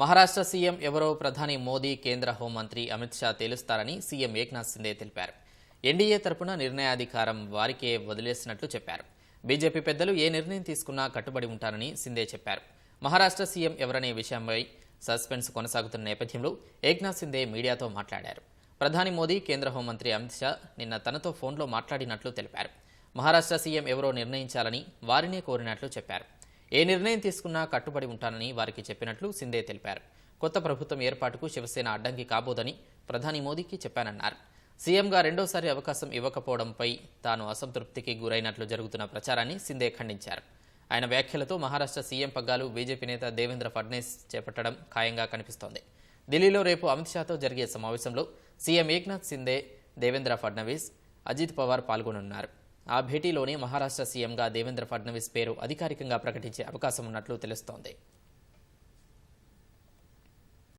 Maharashtra CM ఎవరో ప్రధాని మోదీ కేంద్ర హోంమంత్రి అమిత్ షా తేలుస్తారని సీఎం ఏక్నాథ్ సిందే తెలిపారు. ఎన్డీఏ తరపున నిర్ణయాధికారం వారికే వదిలేసినట్లు చెప్పారు. బీజేపీ పెద్దలు ఏ నిర్ణయం తీసుకున్నా కట్టుబడి ఉంటారని సిందే చెప్పారు. మహారాష్ట్ర సీఎం ఎవరనే విషయంపై సస్పెన్స్ కొనసాగుతున్న నేపథ్యంలో ఏక్నాథ్ సిందే మీడియాతో మాట్లాడారు. ప్రధాని మోదీ కేంద్ర హోంమంత్రి అమిత్ షా నిన్న తనతో ఫోన్లో మాట్లాడినట్లు తెలిపారు. మహారాష్ట్ర సీఎం ఎవరో నిర్ణయించాలని వారినే కోరినట్లు చెప్పారు. ఏ నిర్ణయం తీసుకున్నా కట్టుబడి ఉంటానని వారికి చెప్పినట్లు సిందే తెలిపారు. కొత్త ప్రభుత్వం ఏర్పాటుకు శివసేన అడ్డంకి కాబోదని ప్రధాని మోదీకి చెప్పానన్నారు. సీఎంగా రెండోసారి అవకాశం ఇవ్వకపోవడంపై తాను అసంతృప్తికి గురైనట్లు జరుగుతున్న ప్రచారాన్ని సిందే ఖండించారు. ఆయన వ్యాఖ్యలతో మహారాష్ట్ర సీఎం పగ్గాలు బీజేపీ నేత దేవేంద్ర ఫడ్నీస్ చేపట్టడం ఖాయంగా కనిపిస్తోంది. ఢిల్లీలో రేపు అమిత్ షాతో జరిగే సమావేశంలో సీఎం ఏక్నాథ్ సిందే దేవేంద్ర ఫడ్నవీస్ అజిత్ పవార్ పాల్గొనున్నారు. ఆ భేటీలోనే మహారాష్ట్ర సీఎంగా దేవేంద్ర ఫడ్నవీస్ పేరు అధికారికంగా ప్రకటించే అవకాశం ఉన్నట్లు తెలుస్తోంది.